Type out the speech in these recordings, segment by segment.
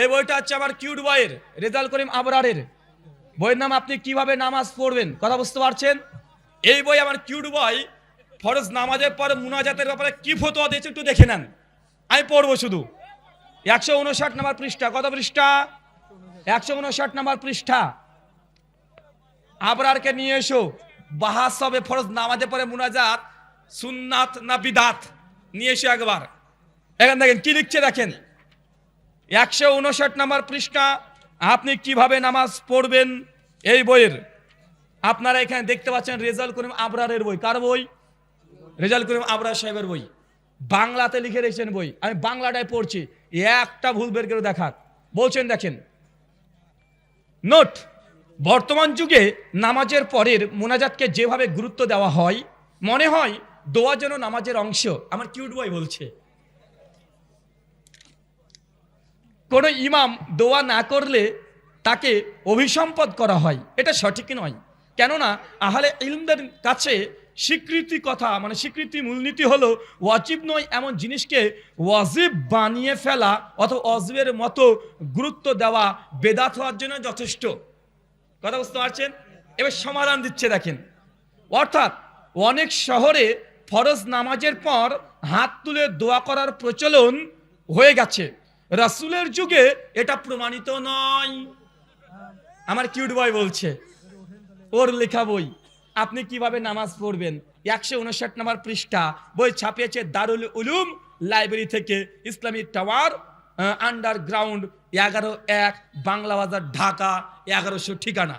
এই বইটা হচ্ছে আমার কিউট বয়ের রেজাল করিম আবরারের। বইয়ের নাম আপনি কীভাবে নামাজ পড়বেন, কথা বুঝতে পারছেন? এই বই আমার কিউট বয় ফরজ নামাজের পরে মুনাজাতের ব্যাপারে কি ফতোয়া দিয়েছে একটু দেখে নেন। আমি পড়ব শুধু। একশো উনষাট নাম্বার পৃষ্ঠা, কত পৃষ্ঠা? একশো উনষাট নাম্বার পৃষ্ঠা। আবরারকে নিয়ে এসো। বাহাস হবে ফরজ নামাজে পরে মুনাজাত, সুন্নাত না বিদাত? নিয়ে এসো একবার। এখান দেখেন, কি লিখছে দেখেন? একশো উনষাট নাম্বার পৃষ্ঠা। আপনি কীভাবে নামাজ পড়বেন? এই বইয়ের। আপনারা এখানে দেখতে পাচ্ছেন রেজাল করিম আবরারের বই। কার বই? রেজাল করিম আবরার সাহেবের বই। বাংলাতে লিখে রেখেছেন বই। আমি বাংলাটায় পড়ছি। একটা ভুল বের করে দেখাক বলছেন, দেখেন। নোট, বর্তমান যুগে নামাজের পরের মোনাজাতকে যেভাবে গুরুত্ব দেওয়া হয়, মনে হয় দোয়া যেন নামাজের অংশ। আমার কিউট বই বলছে। কোনো ইমাম দোয়া না করলে তাকে অভিসম্পদ করা হয়। এটা সঠিক নয়। কেননা, আহলে ইলমদের কাছে স্বীকৃতি কথা মানে স্বীকৃতি মূলনীতি হলো ওয়াজিব নয় এমন জিনিসকে ওয়াজিব বানিয়ে ফেলা অথবা অজবের মতো গুরুত্ব দেওয়া বেদাত হওয়ার জন্য যথেষ্ট। কথা বুঝতে পারছেন? এবার সমাধান দিচ্ছে, দেখেন। অর্থাৎ, অনেক শহরে ফরজ নামাজের পর হাত তুলে দোয়া করার প্রচলন হয়ে গেছে। রাসূলের যুগে এটা প্রমাণিত নয়। আমার কিউট বয় বলছে, ওর লেখা বই, আপনি কীভাবে নামাজ পড়বেন? একশো উনষাট নম্বর পৃষ্ঠা, বই ছাপিয়েছে দারুল উলুম লাইব্রেরি থেকে ইসলামী টাওয়ার আন্ডারগ্রাউন্ড এগারো এক বাংলা বাজার ঢাকা এগারোশো ঠিকানা।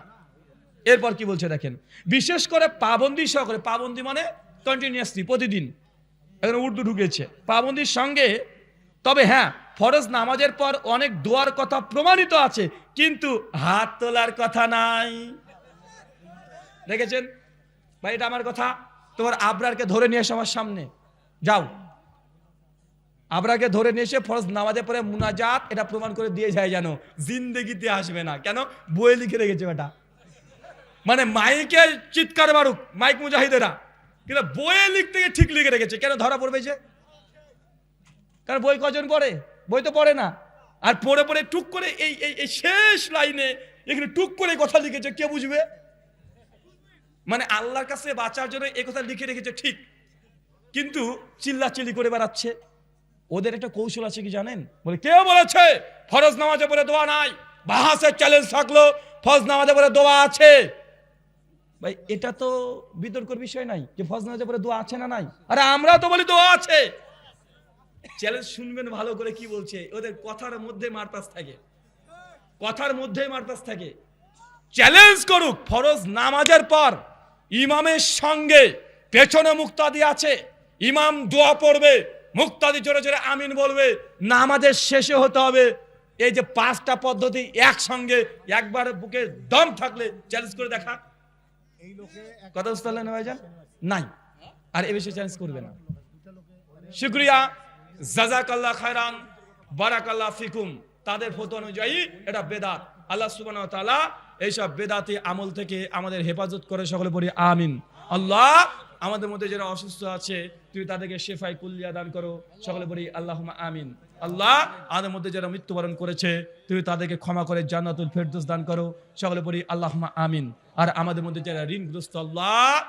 এরপর কি বলছে দেখেন, বিশেষ করে পাবন্দি সহকারে, পাবন্দি মানে কন্টিনিউয়াসলি প্রতিদিন। এখানে উর্দু ঢুকেছে। পাবন্দির সঙ্গে, তবে হ্যাঁ ফরজ নামাজের পর অনেক দোয়ার কথা প্রমাণিত আছে, কিন্তু হাত তোলার কথা নাই। দেখেছেন? ভাই, এটা আমার কথা। তোমার আবরারকে ধরে নিয়ে এসো আমার সামনে। যাও। আবরারকে ধরে নিয়ে এসে ফরজ নামাজের পরে মুনাজাত, এটা প্রমাণ করে দিয়ে যায় জানো জিন্দেগিতে আসবে না। কেন? বইয়ে লিখে রেখেছে বেটা। মানে মাইকে চিৎকার মারুক, মাইক মুজাহিদেরা। কিন্তু বইয়ে লিখতে গিয়ে ঠিক লিখে রেখেছে। কেন ধরা পড়বে যে? কারণ বই কজন পড়ে? বই তো পড়ে না। আর পড়ে পড়ে টুক করে এই এই শেষ লাইনে এখানে টুক করে কথা লিখেছে, কে বুঝবে? মানে আল্লাহর কাছে বাঁচার জন্য এই কথা লিখে রেখেছে, ঠিক। কিন্তু চিল্লাচিল্লি করে বেড়াচ্ছে। ওদের একটা কৌশল আছে কি জানেন? বলে, কে বলেছে? ফরজ নামাজে পরে দোয়া নাই। বাহাসের চ্যালেঞ্জ থাকল, ফরজ নামাজে পরে দোয়া আছে। ভাই, এটা তো বিতর্কের বিষয় নাই, যে ফরজ নামাজে পরে দোয়া আছে না নাই। আরে আমরা তো বলি দোয়া আছে। চ্যালেঞ্জ শুনবেন ভালো করে কি বলছে। ওদের কথার মধ্যে মারপাস থাকে। কথার মধ্যে মারপাস থাকে। চ্যালেঞ্জ করুক, ফরজ নামাজের পর ইমামের সঙ্গে পেছনে মুক্তাদি আছে। ইমাম দোয়া পড়বে, মুক্তাদি জোরে জোরে আমিন বলবে, নামাজের শেষে হতে হবে। এই যে পাঁচটা পদ্ধতি একসঙ্গে একবার বুকে দম থাকলে চ্যালেঞ্জ করে দেখা। কথা বুঝতে পারলেন ভাইজান? নাই। আর এ বিষয়ে চ্যালেঞ্জ করবে না। শুক্রিয়া। জাজাকাল্লাহ খায়রান, বারাকাল্লাহ ফিকুম। তাদের ফতো অনুযায়ী এটা বেদাত। আল্লাহ সুবহানাহু ওয়া তাআলা এইসব বেদাতি আমল থেকে আমাদের হেফাজত করে সকলে পড়ি, আমিন। আল্লাহ আমাদের মধ্যে যারা অসুস্থ আছে তুই তাদেরকে শেফাই কুল্লিয়া দান করো। সকলে পড়ি আল্লাহ আমিন। আল্লাহ আমাদের মধ্যে যারা মৃত্যুবরণ করেছে তুই তাদেরকে ক্ষমা করে জান্নাতুল ফেরদৌস দান করো। সকলে পড়ি আল্লাহ আমিন। আর আমাদের মধ্যে যারা ঋণগ্রস্ত, আল্লাহ